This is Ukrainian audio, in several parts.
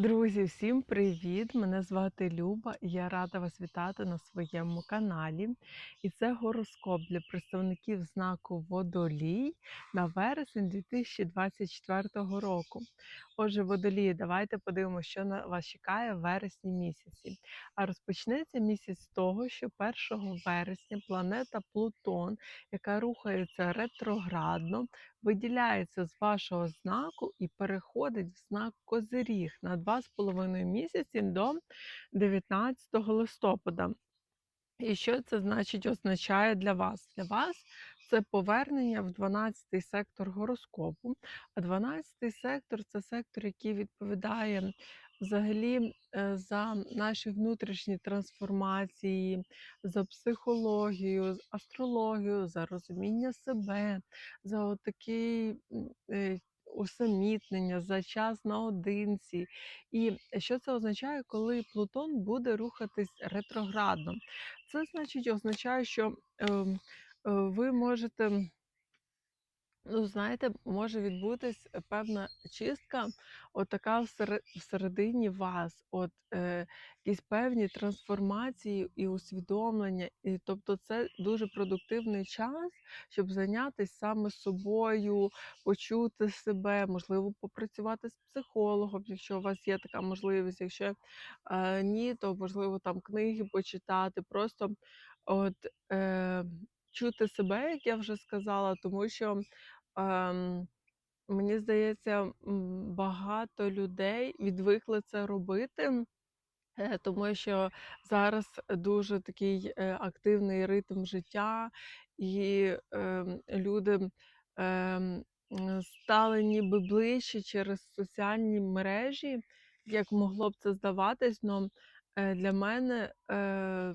Друзі, всім привіт! Мене звати Люба, і я рада вас вітати на своєму каналі. І це гороскоп для представників знаку Водолій на вересень 2024 року. Отже, водолії, давайте подивимося, що на вас чекає в вересні місяці. А розпочнеться місяць з того, що 1 вересня планета Плутон, яка рухається ретроградно, виділяється з вашого знаку і переходить в знак Козиріг на 2,5 місяці до 19 листопада. І що це значить означає для вас? Для вас це повернення в 12-й сектор гороскопу. А 12-й сектор це сектор, який відповідає взагалі е, за наші внутрішні трансформації, за психологію, з астрологію, за розуміння себе, за отакий е, усамітнення, за час наодинці. І що це означає, коли Плутон буде рухатись ретроградно? Це значить означає, що ем, ви можете, ну знаєте, може відбутись певна чистка, от така всередині вас, от е, якісь певні трансформації і усвідомлення. І тобто це дуже продуктивний час, щоб зайнятися саме собою, почути себе, можливо, попрацювати з психологом, якщо у вас є така можливість. Якщо е, ні, то можливо там книги почитати, просто от е, чути себе, як я вже сказала, тому що. Ем, Мені здається, багато людей відвикли це робити, е, тому що зараз дуже такий е, активний ритм життя, і ем, люди м, стали ніби ближче через соціальні мережі, як могло б це здаватись. Но е, для мене е,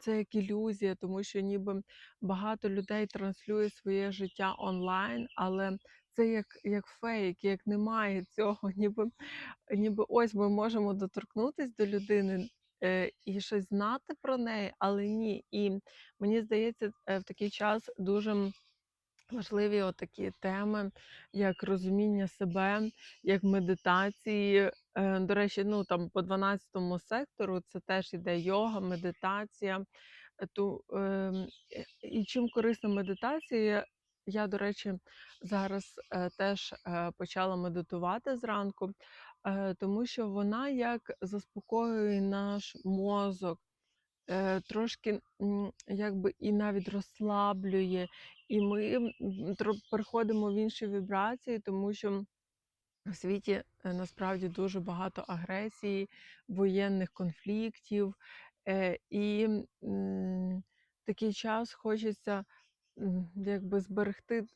це як ілюзія, тому що ніби багато людей транслює своє життя онлайн, але це як, як фейк, як немає цього, ніби, ніби ось ми можемо доторкнутися до людини е, і щось знати про неї, але ні. І мені здається, е, в такий час дуже важливі отакі теми, як розуміння себе, як медитації. Е, До речі, ну там по 12 сектору це теж іде йога, медитація. Е, Ту, е, і чим корисна медитація? Я, до речі, зараз е, теж почала медитувати зранку, тому що вона як заспокоює наш мозок, трошки якби і навіть розслаблює, і ми переходимо в інші вібрації, тому що в світі е, насправді дуже багато агресії, воєнних конфліктів, е, і такий час хочеться якби зберегти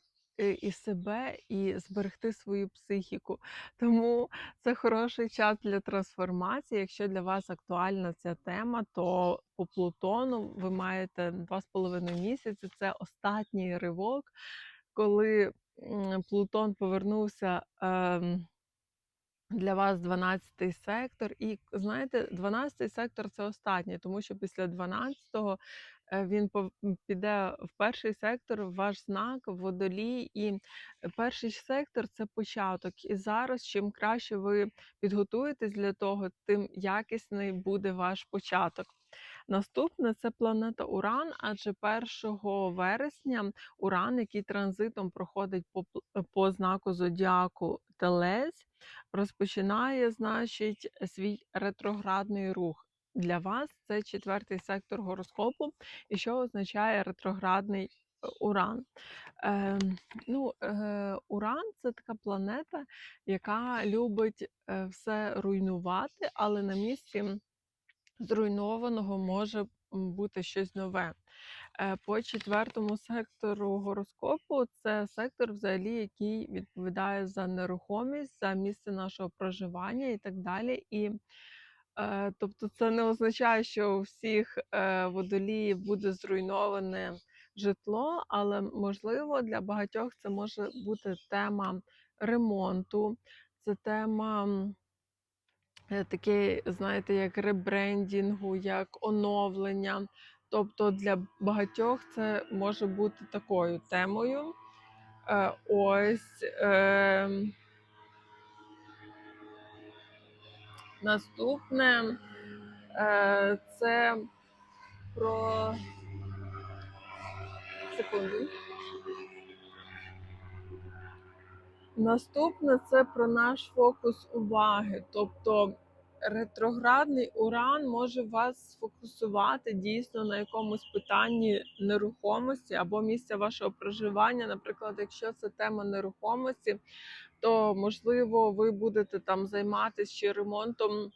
і себе, і зберегти свою психіку. Тому це хороший час для трансформації. Якщо для вас актуальна ця тема, то по Плутону ви маєте два з половиною місяці. Це останній ривок, коли Плутон повернувся. ем, для вас 12 сектор. І знаєте, 12-й сектор це останнє, тому що після 12-го е, він піде в перший сектор, ваш знак, в водолій. І перший сектор це початок. І зараз, чим краще ви підготуєтесь для того, тим якісний буде ваш початок. Наступне це планета Уран, адже 1 вересня Уран, який транзитом проходить по, по знаку зодіаку Телець, розпочинає, значить, свій ретроградний рух. Для вас це четвертий сектор гороскопу, і що означає ретроградний е, Уран. Е, ну, е, Уран це така планета, яка любить е, все руйнувати, але на місці зруйнованого може бути щось нове. Е, По четвертому сектору гороскопу це сектор, взагалі, який відповідає за нерухомість, за місце нашого проживання і так далі. І тобто, це не означає, що у всіх е, водоліїв буде зруйноване житло, але можливо для багатьох це може бути тема ремонту, це тема. Е, Таке, знаєте, як ребрендінгу, як оновлення. Тобто для багатьох це може бути такою темою. Е, Ось. Е, Наступне е, це про секунду. Наступне це про наш фокус уваги. Тобто ретроградний уран може вас сфокусувати дійсно на якомусь питанні нерухомості або місця вашого проживання. Наприклад, якщо це тема нерухомості, то можливо ви будете там займатися ще ремонтом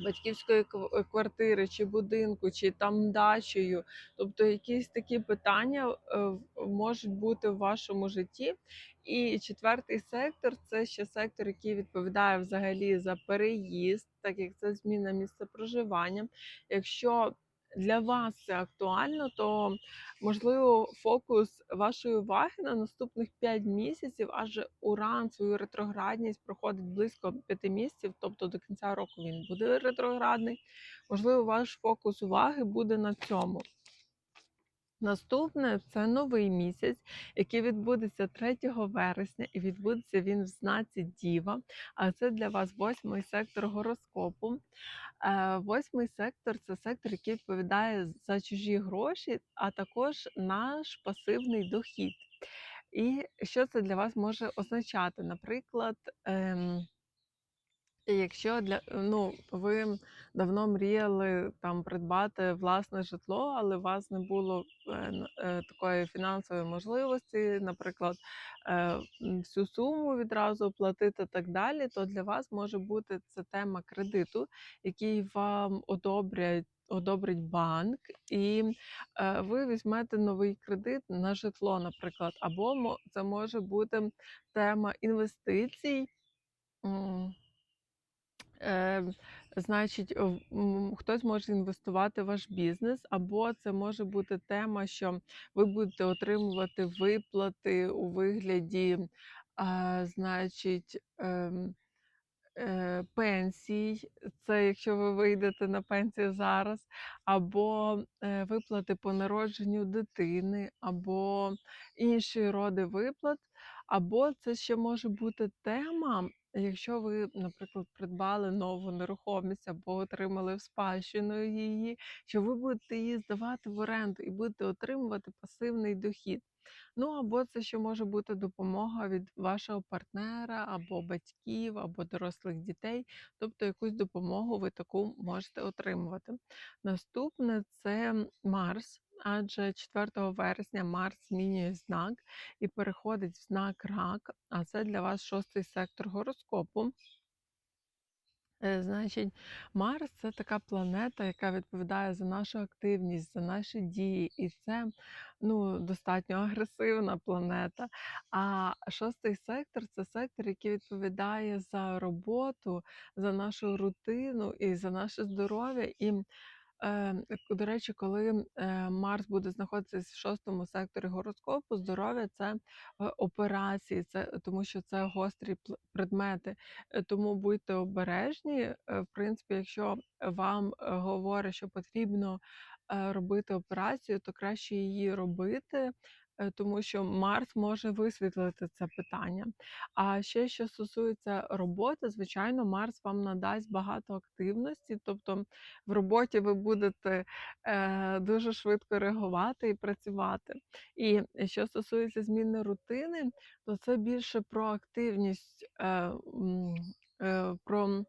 батьківської е, квартири, чи будинку, чи там дачею. Тобто якісь такі питання е, можуть бути в вашому житті. І четвертий сектор це ще сектор, який відповідає взагалі за переїзд, так як це зміна місця проживання. Якщо для вас це актуально, то можливо фокус вашої уваги на наступних 5 місяців, адже уран свою ретроградність проходить близько 5 місяців, тобто до кінця року він буде ретроградний. Можливо, ваш фокус уваги буде на цьому. Наступне це новий місяць, який відбудеться 3 вересня, і відбудеться він в знаці Діва. А це для вас восьмий сектор гороскопу. Е, Восьмий сектор це сектор, який відповідає за чужі гроші, а також наш пасивний дохід. І що це для вас може означати? Наприклад, якщо для ну ви давно мріяли там придбати власне житло, але у вас не було е, е, такої фінансової можливості, наприклад, е, всю суму відразу оплатити так далі, то для вас може бути це тема кредиту, який вам одобрять. Одобрить банк, і е, ви візьмете новий кредит на житло, наприклад, або це може бути тема інвестицій. Е, значить, хтось може інвестувати в ваш бізнес, або це може бути тема, що ви будете отримувати виплати у вигляді, а, значить, ем, е, пенсій. Це якщо ви вийдете на пенсію зараз, або е, виплати по народженню дитини, або інші роди виплат. Або це ще може бути тема, якщо ви, наприклад, придбали нову нерухомість або отримали в спадщину її, що ви будете її здавати в оренду і будете отримувати пасивний дохід. Ну або це ще може бути допомога від вашого партнера, або батьків, або дорослих дітей, тобто якусь допомогу ви таку можете отримувати. Наступне це Марс. Адже 4 вересня Марс змінює знак і переходить в знак рак, а це для вас шостий сектор гороскопу. Е, Значить, Марс це така планета, яка відповідає за нашу активність, за наші дії, і це ну, достатньо агресивна планета. А шостий сектор це сектор, який відповідає за роботу, за нашу рутину і за наше здоров'я. І до речі, коли е, Марс буде знаходитися в шостому секторі гороскопу, здоров'я це е, операції, це тому, що це гострі предмети. Е, Тому будьте обережні. Е, В принципі, якщо вам е, говорять, що потрібно е, робити операцію, то краще її робити. Е, Тому що Марс може висвітлити це питання. А ще що стосується роботи, звичайно, Марс вам надасть багато активності, тобто в роботі ви будете е, дуже швидко реагувати і працювати. І що стосується зміни рутини, то це більше про активність, е, е, про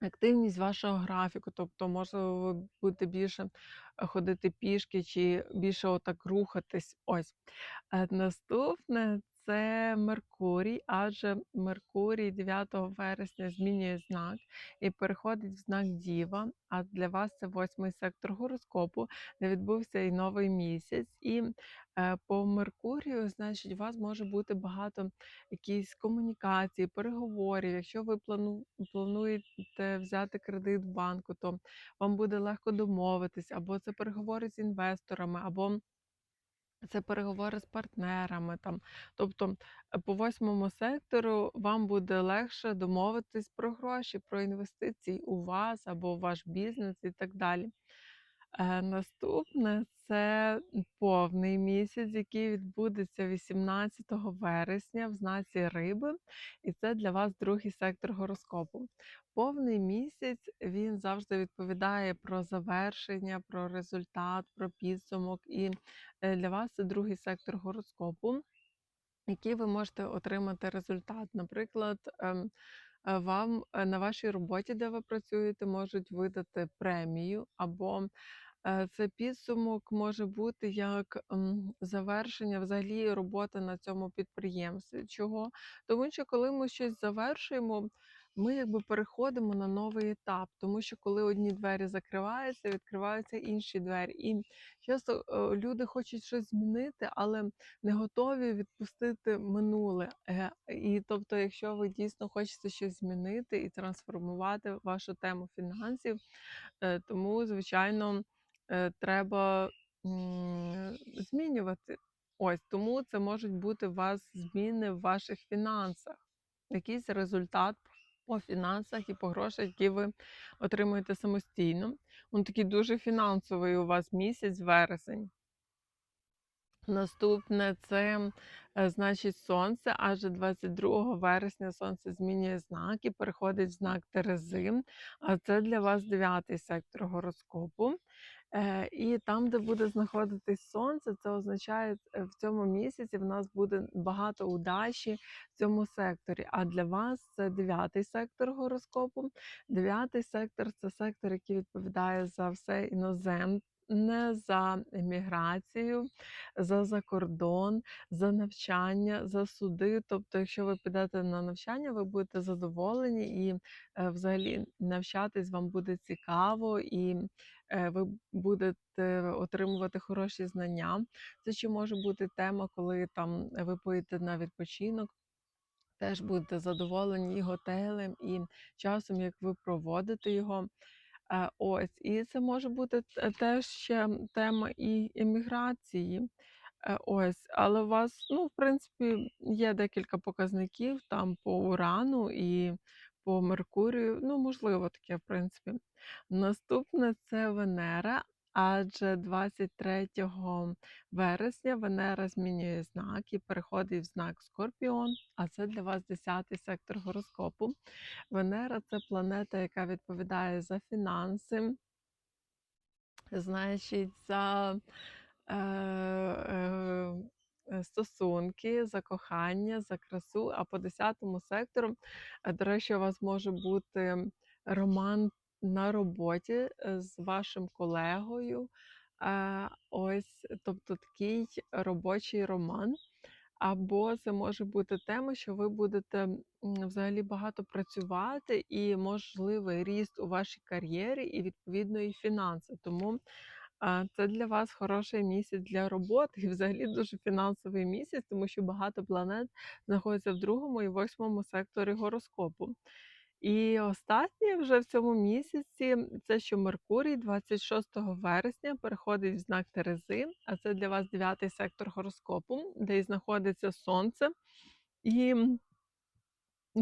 активність вашого графіку. Тобто, можливо, ви будете більше ходити пішки чи більше отак рухатись. Ось. А Наступне це Меркурій, адже Меркурій 9 вересня змінює знак і переходить в знак Діва. А для вас це восьмий сектор гороскопу, де відбувся і новий місяць. І е, по Меркурію, значить, у вас може бути багато якісь комунікацій, переговорів. Якщо ви плану, плануєте взяти кредит в банку, то вам буде легко домовитись, або це переговори з інвесторами, або це переговори з партнерами там. Тобто е, по восьмому сектору вам буде легше домовитись про гроші, про інвестиції у вас або в ваш бізнес і так далі. Е, наступне це повний місяць, який відбудеться 18 вересня в знаці Риби, і це для вас другий сектор гороскопу. Повний місяць він завжди відповідає про завершення, про результат, про підсумок. І е, для вас це другий сектор гороскопу, який ви можете отримати результат. Наприклад, ем, вам на вашій роботі, де ви працюєте, можуть видати премію або це підсумок може бути як завершення взагалі роботи на цьому підприємстві. Чого? Тому що коли ми щось завершуємо, ми якби переходимо на новий етап, тому що коли одні двері закриваються, відкриваються інші двері. І часто е, люди хочуть щось змінити, але не готові відпустити минуле. І тобто, якщо ви дійсно хочете щось змінити і трансформувати вашу тему фінансів, е, тому звичайно е, треба змінювати. Ось тому це можуть бути у вас зміни в ваших фінансах, якийсь результат по фінансах і по грошах, які ви отримуєте самостійно. Він такий дуже фінансовий у вас місяць, вересень. Наступне це, е, значить, сонце, адже 22 вересня сонце змінює знак і переходить в знак Терези. А це для вас дев'ятий сектор гороскопу. Е, І там, де буде знаходитись сонце, це означає, е, в цьому місяці в нас буде багато удачі в цьому секторі. А для вас це дев'ятий сектор гороскопу. Дев'ятий сектор це сектор, який відповідає за все іноземне, за еміграцію, за закордон, за навчання, за суди. Тобто, якщо ви підете на навчання, ви будете задоволені і е, взагалі навчатись вам буде цікаво і е, ви будете отримувати хороші знання. Це ще може бути тема, коли там ви поїдете на відпочинок. Теж будете задоволені і готелем, і часом, як ви проводите його. Е, ось, і це може бути теж ще тема і еміграції. Е, Ось, але у вас, ну, в принципі, є декілька показників там по урану і по Меркурію. Ну, можливо, таке, в принципі. Наступне це Венера, адже 23 вересня Венера змінює знак і переходить в знак Скорпіон, а це для вас 10 сектор гороскопу. Венера це планета, яка відповідає за фінанси, значить, за е, е, е, стосунки, за кохання, за красу. А по 10 сектору, е, до речі, у вас може бути роман на роботі е, з вашим колегою. Ось, тобто такий робочий роман. Або це може бути тема, що ви будете взагалі багато працювати і можливий ріст у вашій кар'єрі, і відповідно і фінанси. Тому це для вас хороший місяць для роботи, і взагалі дуже фінансовий місяць, тому що багато планет знаходяться в другому і восьмому секторі гороскопу. І останнє вже в цьому місяці це що Меркурій 26 вересня переходить в знак Терези, а це для вас дев'ятий сектор гороскопу, де і знаходиться Сонце. І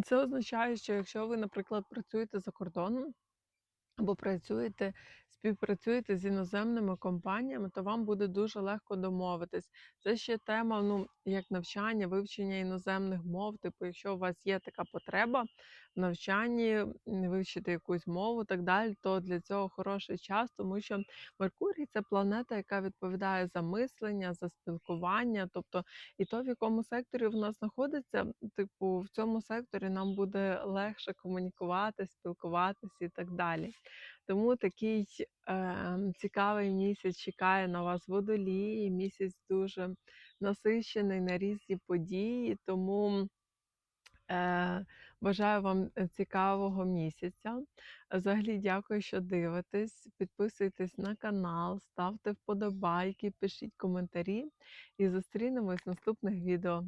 це означає, що якщо ви, наприклад, працюєте за кордоном, або працюєте, співпрацюєте з іноземними компаніями, то вам буде дуже легко домовитись. Це ще тема, ну, як навчання, вивчення іноземних мов. Типу, якщо у вас є така потреба в навчанні, вивчити якусь мову, так далі, то для цього хороший час, тому що Меркурій це планета, яка відповідає за мислення, за спілкування. Тобто, і то, в якому секторі в нас знаходиться, типу, в цьому секторі нам буде легше комунікувати, спілкуватися і так далі. Тому такий е, цікавий місяць чекає на вас водолії. Місяць дуже насичений на різні події. Тому е, бажаю вам е, цікавого місяця. Взагалі, дякую, що дивитесь. Підписуйтесь на канал, ставте вподобайки, пишіть коментарі і зустрінемось в наступних відео.